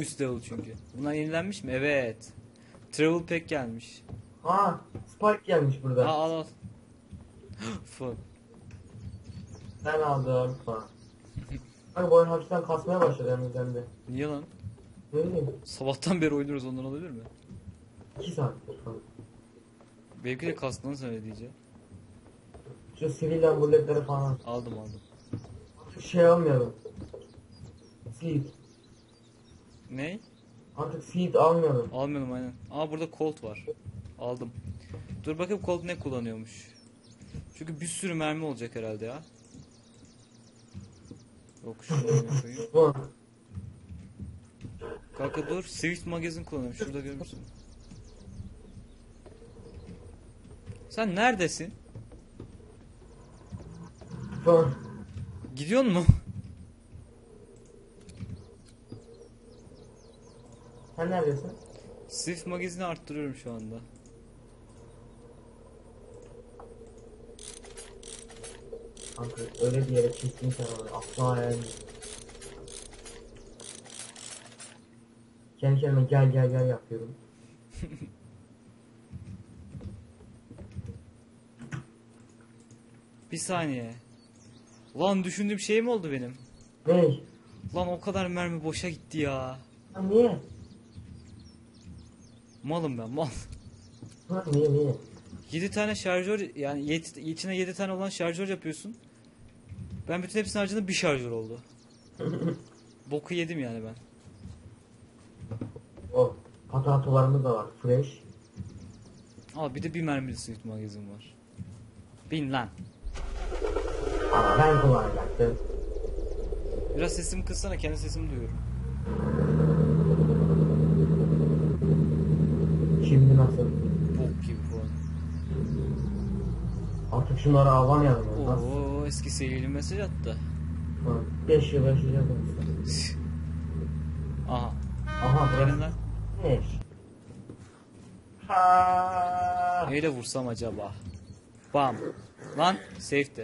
Üst level çünkü. Bunlar yenilenmiş mi? Evet. Travel pack gelmiş. Ha, Spike gelmiş burada. al al. Fuck. Ben aldım falan. Bak bu oyun hafiften kasmaya başladı hem üzerinde. Niye lan? Ne bileyim. Sabahtan beri oynuyoruz ondan olabilir mi? 2 saattir falan. Belki de kastığını söyle diyeceğim. Şu sivil bulletleri falan. Aldım aldım. Şu şey almayalım. Seed. Ne? Artık seed almayalım. Almıyorum aynen. Aa burada Colt var. Aldım. Dur bakayım Colt ne kullanıyormuş. Çünkü bir sürü mermi olacak herhalde ya. Yok şunu koyayım. Kanka dur. Swift magazin kullanıyorum. Şurada görürsün. Sen neredesin? Bu. Gidiyor mu? Sen neredesin? Swift magazini arttırıyorum şu anda. Kanka öyle bir yere kesin sen onu. Asla hayal değil. Kendi kendime gel gel gel yapıyorum. Bir saniye. Lan düşündüğüm şey mi oldu benim? Ney? Lan o kadar mermi boşa gitti ya. Ha, niye? Malım ben mal. Ha, niye niye? 7 tane şarjör yani yet, içine 7 tane olan şarjör yapıyorsun. Ben bütün hepsini harcadım bir şarjör oldu. Boku yedim yani ben. o patatolarımız da var. Fresh. Aa bir de bir mermili Swift magazin var. Bin lan. Ama ben kullanacaktım. Biraz sesimi kıssana kendi sesimi duyuyorum. Şimdi nasıl? Bok gibi falan. Artık şunları avlamayalım. Oo eski sevgili mesaj attı. 5 yıl yaşayacağız. Aha. Aha lan. Ne? Ha. Neyle vursam acaba? Bam. Lan safety.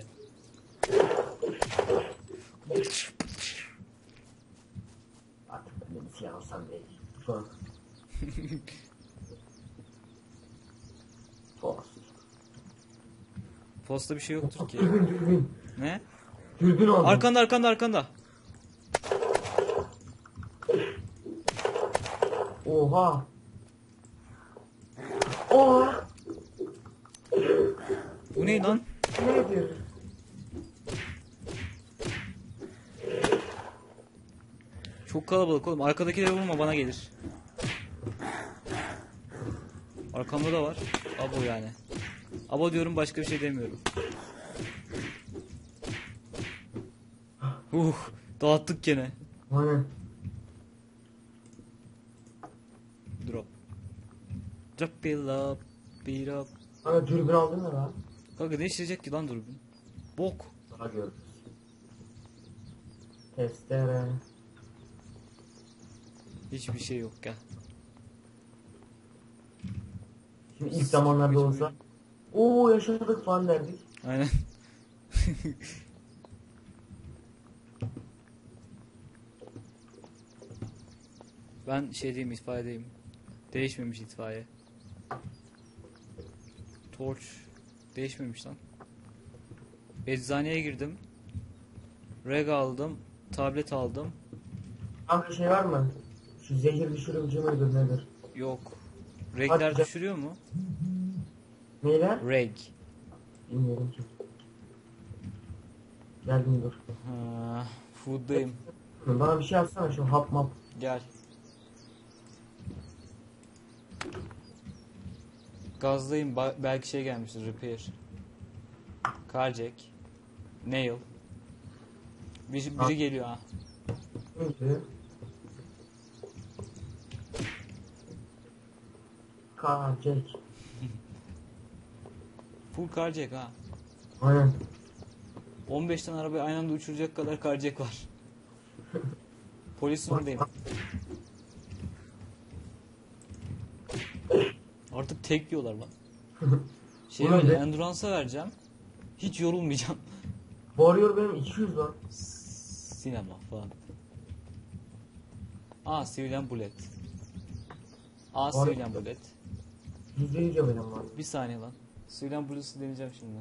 Artık ben de silah alsam değil. Şu an. Force. Posta bir şey yoktur ki. Dürbün dürbün. Ne? Dürbün aldım. Arkanda arkanda arkanda. Oha. Oha. Bu ne lan? Nedir? Çok kalabalık oğlum. Arkadakileri vurma bana gelir. Arkamda da var. Abo yani. Abo diyorum başka bir şey demiyorum. Uh, dağıttık gene. Aynen. Drop. Drop it up, beat up. Kanka dürbün aldın mı lan? Kanka ne işleyecek ki lan dürbün? Bok. Daha görürüz. Testere. Hiçbir şey yok gel. Şimdi ilk zamanlarda olsa. Oo yaşadık falan derdik. Aynen. ben şey diyeyim itfaiyedeyim. Değişmemiş itfaiye. Torch değişmemiş lan. Eczaneye girdim. Reg aldım. Tablet aldım. Kanka şey var mı? Şu zehir düşürümcü müdür nedir? Yok. Regler Hadi. düşürüyor mu? Neyle? Reg. Bilmiyorum ki. Geldim dur. Ha, food'dayım. Bana bir şey alsana şu hap map. Gel. Gazdayım. Ba- belki şey gelmiştir. Repair. Carjack. Nail. Bir, Ha. biri geliyor ha. Çünkü Kacek. Full Carjack ha. Aynen. 15 tane arabayı aynı anda uçuracak kadar Carjack var. Polis oradayım. Artık tek yiyorlar lan. Şey Ulan böyle be. Endurance'a vereceğim. Hiç yorulmayacağım. Warrior benim 200 lan. Sinema falan. Aa civilian bullet. Aa civilian bullet. Yüzde yüz benim var. Bir saniye lan. Civilian bullet'ı deneyeceğim şimdi.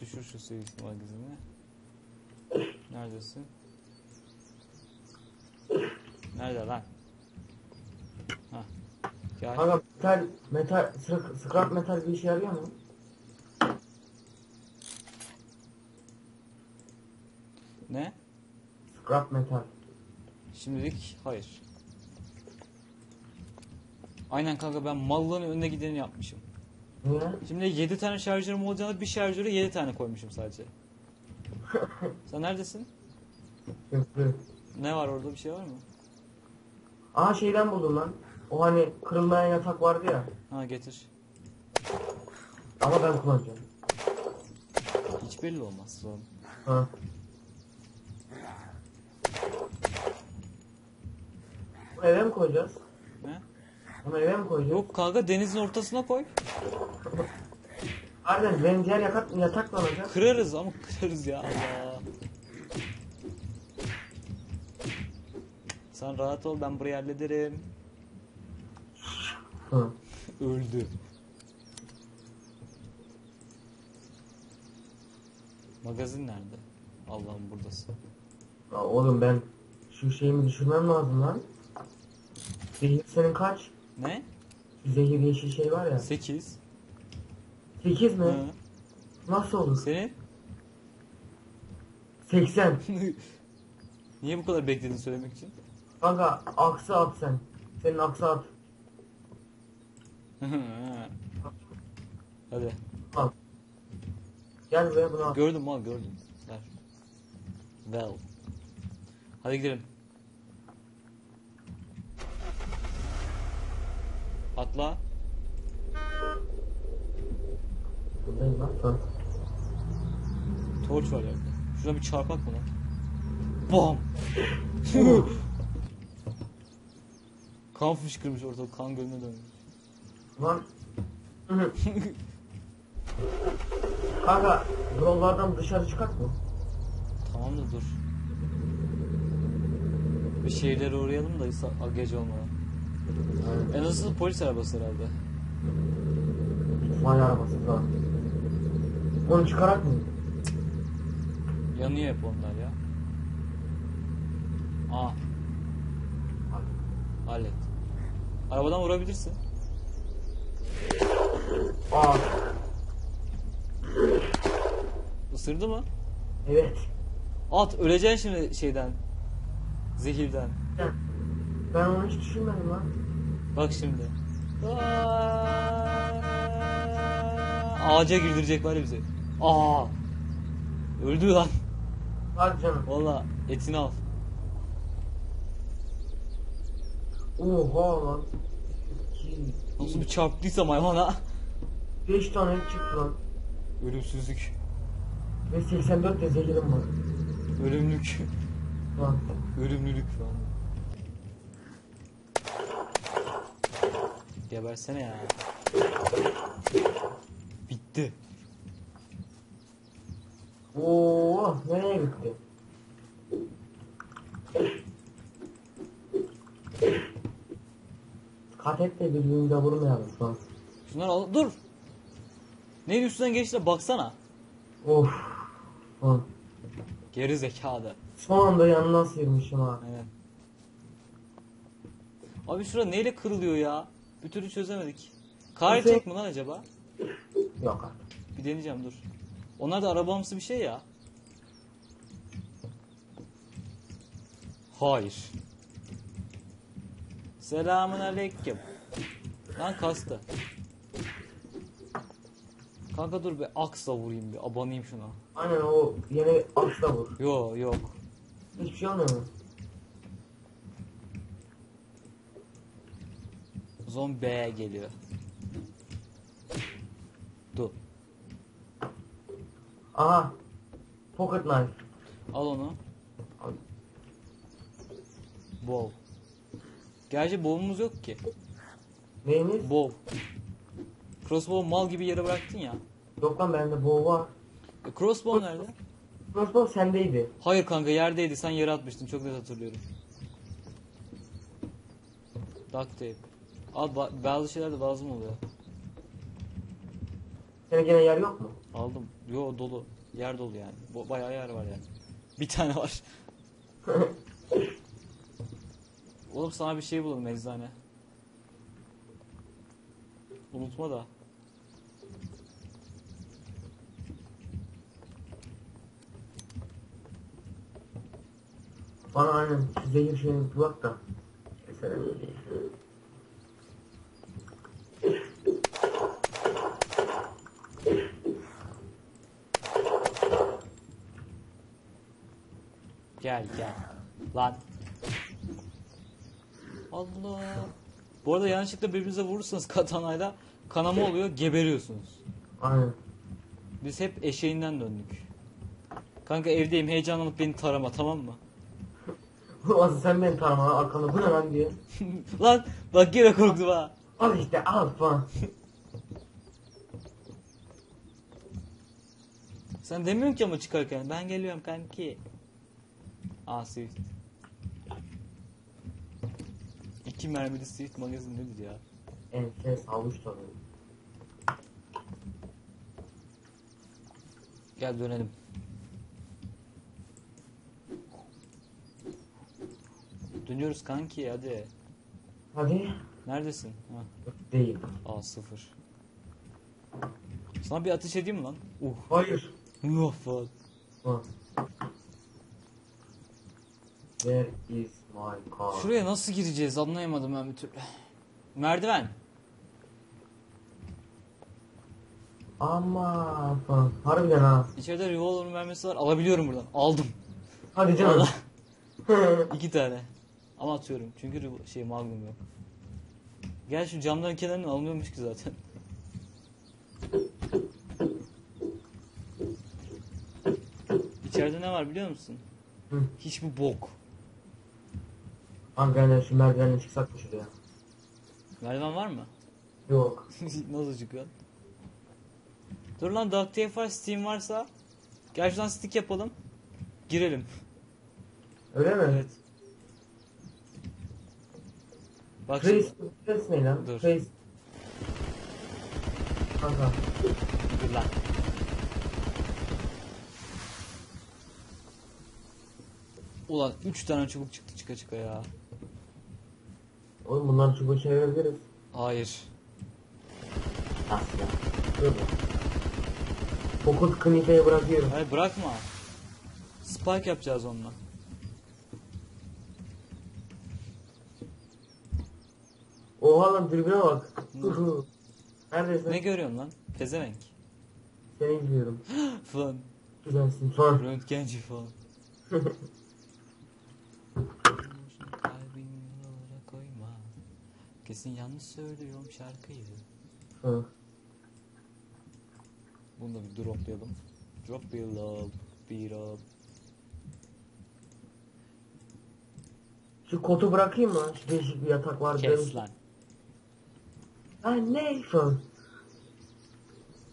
Düşür şu civilian magazini. Neredesin? Nerede lan? Ha. Gel. Kanka metal, metal, sık- scrap metal bir işe yarıyor mu? Ne? Scrap metal. Şimdilik hayır. Aynen kanka ben mallığın önüne gideni yapmışım. Niye? Şimdi 7 tane şarjörüm olacağını bir şarjöre 7 tane koymuşum sadece. Sen neredesin? Ne var orada bir şey var mı? Aha şeyden buldum lan. O hani kırılmayan yatak vardı ya. Ha getir. Ama ben kullanacağım. Hiç belli olmaz oğlum. Ha. Bunu eve mi koyacağız? Bunu eve mi koyacağız? Yok kanka denizin ortasına koy. Harbiden benim diğer yatak, yatak da olacak. Kırarız ama kırarız ya Allah. Sen rahat ol ben burayı hallederim. Hı. Öldü. Magazin nerede? Allah'ım buradasın. Ya oğlum ben şu şeyimi düşürmem lazım lan. Senin kaç? Ne? Zehir yeşil şey var ya. 8. 8 mi? Hı. Nasıl olur? Senin? 80. Niye bu kadar bekledin söylemek için? Kanka aksı at sen. Senin aksı at. Hadi. Al. Gel buraya bunu al. Gördüm mal gördüm. Ver. Well. Hadi gidelim. Atla. Buradayım lan. Tamam. Torç var yerde. Şuna bir çarpak mı lan? Bam! kan fışkırmış ortalık kan gölüne dönmüş. Lan. Kanka yollardan dışarı çıkart mı? Tamam da dur. Bir şehirlere uğrayalım da gece olmadan. En azından polis arabası herhalde. İtfaiye arabası falan. Onu çıkarak mı? Yanıyor hep onlar ya. Aa. Hallet. Arabadan vurabilirsin. Aa Isırdı mı? evet. At öleceksin şimdi şeyden. Zehirden. Ben onu hiç düşünmedim lan. Bak şimdi. Ağaca girdirecek var ya bizi. Aa! Öldü lan. Hadi canım. Valla etini al. Oha lan. Nasıl bir çarptıysam hayvana. 5 tane et çıktı lan. Ölümsüzlük. Ve 84 de zehirim var. Ölümlük. Lan. Ölümlülük falan. Gebersene ya. Bitti. Oo, nereye gitti? Kat et de birbirimize vurmayalım şu an. Şunları al. Dur. Neyin üstünden geçti de baksana. Of. Lan. Geri zekalı. Son anda yanından sıyırmışım ha. Aynen. Abi şura neyle kırılıyor ya? Bir türlü çözemedik. Kar Nasıl? edecek mi lan acaba? Yok artık. Bir deneyeceğim dur. Onlar da arabamsı bir şey ya. Hayır. Selamun aleyküm. Lan kastı. Kanka dur bir aksla vurayım bir abanayım şuna. Aynen o yeni aksla vur. Yo yok. Hiçbir şey olmuyor mu? Zombi B geliyor. Dur. Aha. Pocket knife. Al onu. Al. Bow. Gerçi bow'umuz yok ki. Neyiniz? Bow. Crossbow mal gibi yere bıraktın ya. Yok lan bende bow var. E, crossbow nerede? Crossbow sendeydi. Hayır kanka yerdeydi sen yere atmıştın çok net hatırlıyorum. Duct tape. Al ba- bazı şeyler de lazım oluyor. Senin gene yer yok mu? Aldım. Yo dolu. Yer dolu yani. Bo- bayağı yer var yani. Bir tane var. Oğlum sana bir şey bulalım eczane. Unutma da. Bana aynen zehir şeyini bir bak da. Mesela. Gel gel. Lan. Allah. Bu arada yanlışlıkla birbirinize vurursanız katanayla kanama oluyor geberiyorsunuz. Aynen. Biz hep eşeğinden döndük. Kanka evdeyim heyecanlanıp beni tarama tamam mı? Asıl sen beni tanıma arkamda bu ne lan diye. Lan bak yine korktum ha. Al işte al falan. Sen demiyorsun ki ama çıkarken ben geliyorum kanki. Aa Swift. İki mermili Swift magazin nedir ya? Enfes havuç tadı. Gel dönelim. Dönüyoruz kanki hadi. Hadi. Neredesin? Ha. Değil. Aa sıfır. Sana bir ateş edeyim mi lan? Uh. Hayır. Uh. Ha. Where is my car? Şuraya nasıl gireceğiz anlayamadım ben bir türlü. Merdiven. Ama falan. Harbiden ha. İçeride revolver mermisi var. Alabiliyorum buradan. Aldım. Hadi canım. İki tane. Ama atıyorum. Çünkü şey magnum yok. Gel şu camların kenarına alınıyormuş ki zaten. İçeride ne var biliyor musun? Hı. Hiçbir bok. Kanka şu merdivenden çıksak mı şuraya? Merdiven var mı? Yok. Nasıl çıkıyor? Dur lan tape var, steam varsa gel şuradan stick yapalım. Girelim. Öyle mi? Evet. Bak. Trace, Trace ne lan? Dur. Trace. Kanka. Dur lan. Ulan 3 tane çubuk çıktı çıka çıka ya. Oğlum bunları çubuğu çevirebiliriz. Hayır. Aslında. Dur. Fokus klinikeyi bırakıyorum. Hayır bırakma. Spike yapacağız onunla. Oha lan dürbüne bak. Uhu. Neredesin? Ne görüyorsun lan? Pezevenk. Seni izliyorum. falan. Güzelsin. Son. Röntgenci falan. Kesin yanlış söylüyorum şarkıyı. Hı. Bunu da bir droplayalım. Drop bir love, bir up. Şu kotu bırakayım mı? Şu değişik bir yatak var. Kes lan. Ha ne?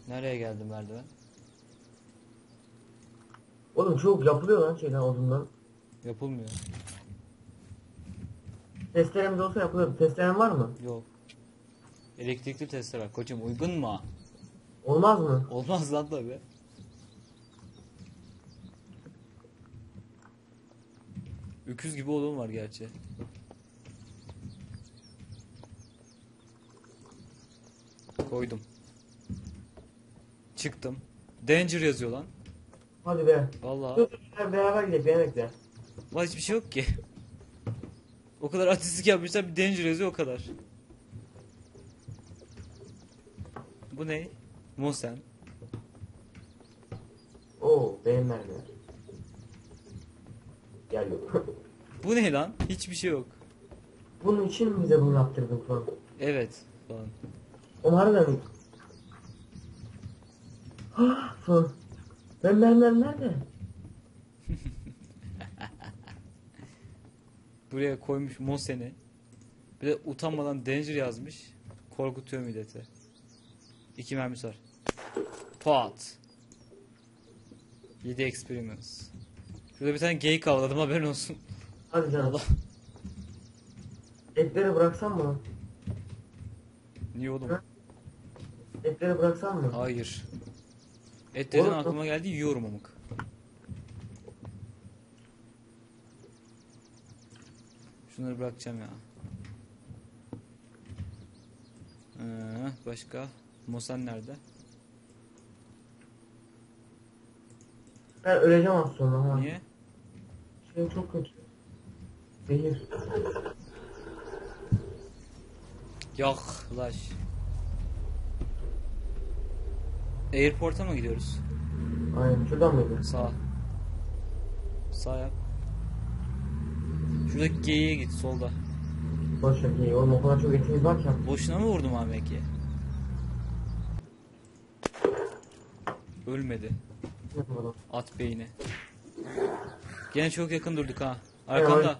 Nereye geldi merdiven? Oğlum çok yapılıyor lan şeyden odundan. Yapılmıyor. Testeremiz olsa yapılır. Testeren var mı? Yok. Elektrikli testere var. Koçum uygun mu? Olmaz mı? Olmaz lan tabi. Öküz gibi odun var gerçi. Koydum. Çıktım. Danger yazıyor lan. Hadi be. Vallahi. Dur dur beraber gidelim yemekle. Vallahi hiçbir şey yok ki. O kadar artistik yapmışlar bir danger yazıyor o kadar. Bu ne? Mosen. Oo benim mermiler. Gel yok. Bu ne lan? Hiçbir şey yok. Bunun için mi bize bunu yaptırdın falan? Evet falan. Harbiden mi? Ha falan. Ben mermiler nerede? Buraya koymuş Mosen'i. Bir de utanmadan Danger yazmış. Korkutuyor milleti. İki mermisi var. Pat. 7 experience. Şurada bir tane geyik avladım haberin olsun. Hadi canım. Allah. Etleri bıraksam mı? Niye oğlum? Hı? Etleri bıraksam mı? Hayır. Et dedin Oğlum, aklıma geldi yiyorum amık. Şunları bırakacağım ya. Ee, başka? Mosan nerede? Ben öleceğim az sonra ha. Niye? Şey çok kötü. Zehir. Yaklaş. Airport'a mı gidiyoruz? Aynen şuradan mıydı? Sağ. Sağ yap. Şuradaki G'ye git solda. Boş ver iyi. Oğlum o kadar çok etimiz var ki. Boşuna mı vurdum AMK'ye? Ölmedi. At beyni. Gene çok yakın durduk ha. Arkanda.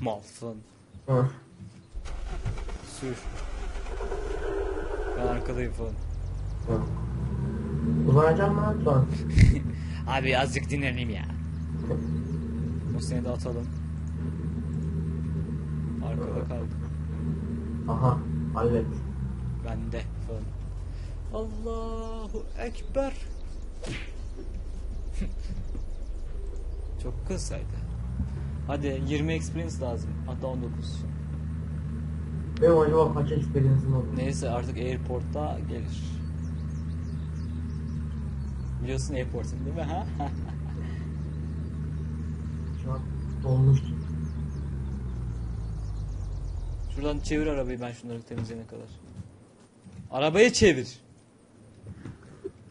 Malsın. Sür. Arkadayım falan. Ha. Uzanacağım mı lan şu an? Abi azıcık dinleneyim ya. O seni de atalım. Arkada kaldı. Aha. Hallet. Bende falan. Allahu Ekber. Çok kısaydı. Hadi 20 experience lazım. Hatta 19. Benim acaba kaç experience'ım oldu? Neyse artık airport'ta gelir. Biliyorsun airport'un değil mi ha? Şu an dolmuştu. Şuradan çevir arabayı ben şunları temizleyene kadar. Arabayı çevir.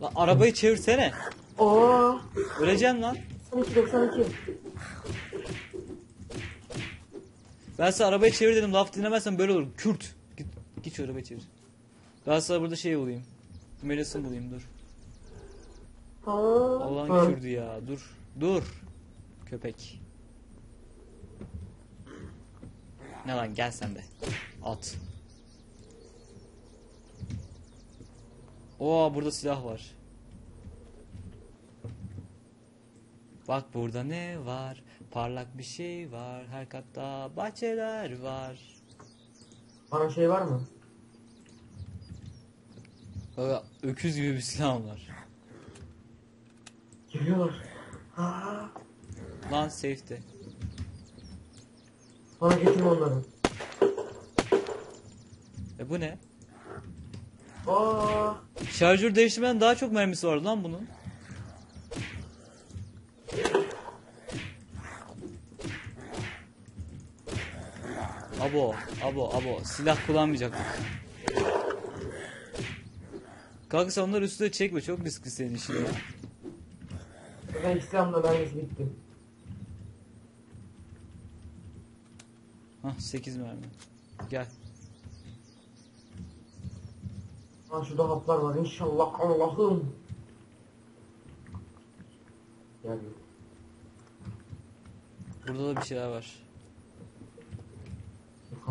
Lan arabayı çevirsene. Oo. Öleceğim lan. 92 92. Ben sana arabayı çevir dedim laf dinlemezsen böyle olur. Kürt. Git, git şu arabayı çevir. Ben sana burada şey bulayım. Melis'in bulayım dur. Allah'ın. Kürdü ya dur. Dur. Köpek. Ne lan gel sen de. At. Oo burada silah var. Bak burada ne var? Parlak bir şey var. Her katta bahçeler var. Bana şey var mı? Bak, öküz gibi bir silah var. Geliyorlar. Aa. Lan safety. Bana getirme onları. E bu ne? Aa. Şarjör değiştirmeden daha çok mermisi var lan bunun. Abo, abo, abo. Silah kullanmayacaktık. Kanka onları üstüne çekme. Çok riskli senin işin ya. Ben İslam'da mermisi bitti. Hah 8 mermi. Gel. Ha şurada haplar var. İnşallah Allah'ım. Gel. Burada da bir şeyler var.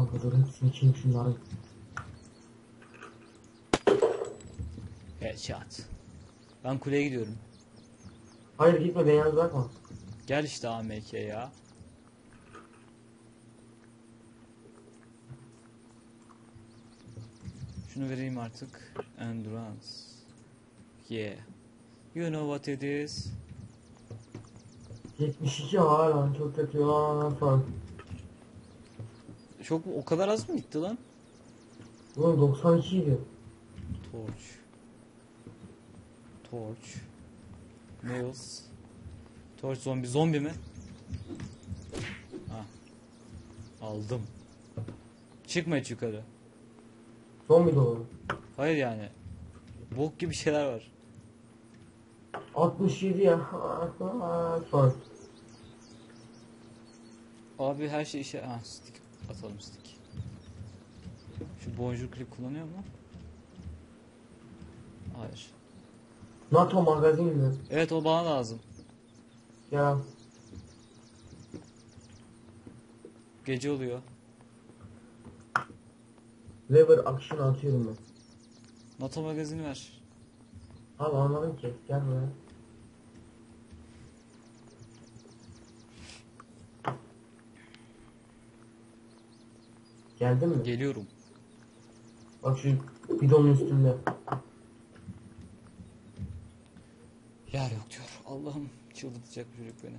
Kanka dur hepsini şunları. Headshot. Ben kuleye gidiyorum. Hayır gitme beni yalnız bırakma. Gel işte AMK ya. Şunu vereyim artık. Endurance. Yeah. You know what it is. 72 hala çok kötü ya falan. Çok o kadar az mı gitti lan? Oğlum 92 idi. Torch. Torch. Nails. Torch zombi. Zombi mi? Ha. Aldım. Çıkma hiç yukarı. Zombi dolu. Hayır yani. Bok gibi şeyler var. 67 ya. Falan. Abi her şey işe... Ha stick atalım stick. Şu bonjour klip kullanıyor mu? Hayır. NATO magazin mi? Evet o bana lazım. Ya Gece oluyor. Lever akışını atıyorum ben. NATO magazini ver. Abi anlamadım ki. Gel buraya. Geldin mi? Geliyorum. Bak şu bidonun üstünde. Yer yok diyor. Allah'ım çıldırtacak bu çocuk beni.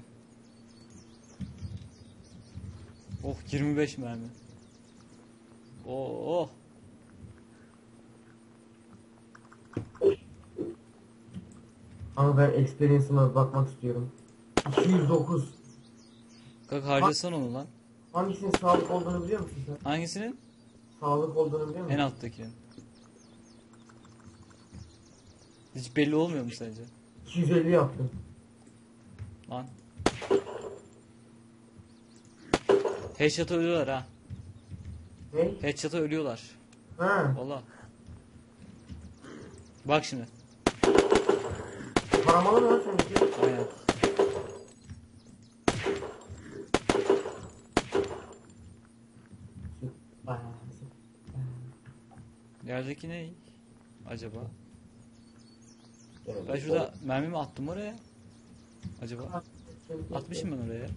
Oh 25 mermi. Oh. Ama ben experience'ıma bakmak istiyorum. 209. Kalk harcasan onu lan. Hangisinin sağlık olduğunu biliyor musun sen? Hangisinin? Sağlık olduğunu biliyor musun? En alttakinin. Hiç belli olmuyor mu sence? 250 yaptım. Lan. Headshot'a ölüyorlar ha. Ne? Headshot'a ölüyorlar. Ha, Valla. Bak şimdi. paramalı mı lan seninki? Aynen. Bayağı. Yerdeki ne? Acaba? Ben şurada mermimi attım oraya. Acaba? Atmışım ben oraya.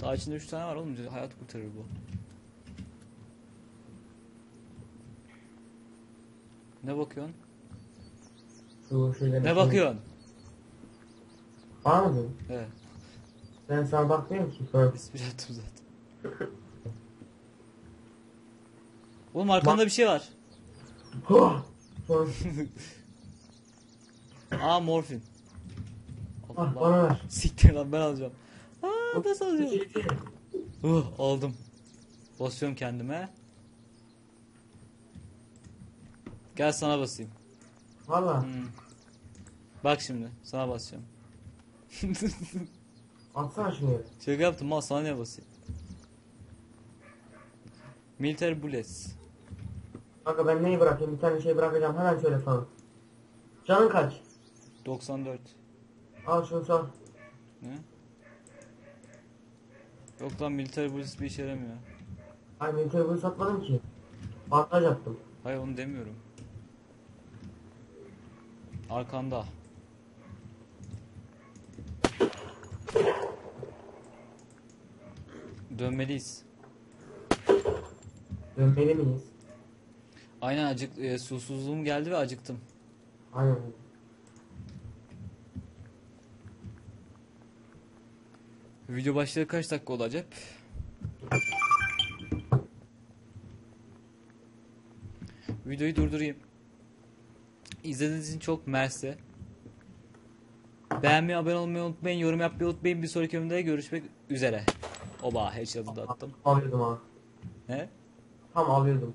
Daha içinde 3 tane var oğlum. Hayat kurtarır bu. Ne bakıyorsun? Şu Ne bakıyorsun? Bana mı? Evet. Ben sana bakmıyorum ki. Ha. Espri yaptım zaten. Oğlum arkanda bir şey var. Aa morfin. Ah, Allah. bana ver. Siktir lan ben alacağım. Aa nasıl alacağım? Uh, aldım. Basıyorum kendime. Gel sana basayım. Valla. Hmm. Bak şimdi sana basacağım. Atsana şunu. Şaka yaptım mal sana ne basayım? Military bullets. Kanka ben neyi bırakayım? Bir tane şey bırakacağım. Hemen söyle sana. Canın kaç? 94. Al şunu sal. Ne? Yok lan military bullets bir işe yaramıyor. Ay military bunu satmadım ki. Bandaj attım. Hayır onu demiyorum. Arkanda. Dönmeliyiz. Dönmeli miyiz? Aynen acık e, susuzluğum geldi ve acıktım. Aynen. Video başlığı kaç dakika olacak? Videoyu durdurayım. İzlediğiniz için çok mersi. Beğenmeyi, abone olmayı unutmayın, yorum yapmayı unutmayın. Bir sonraki bölümde görüşmek üzere. Oba, headshot'ı da attım. Alıyordum ha. Ne? Tam alıyordum.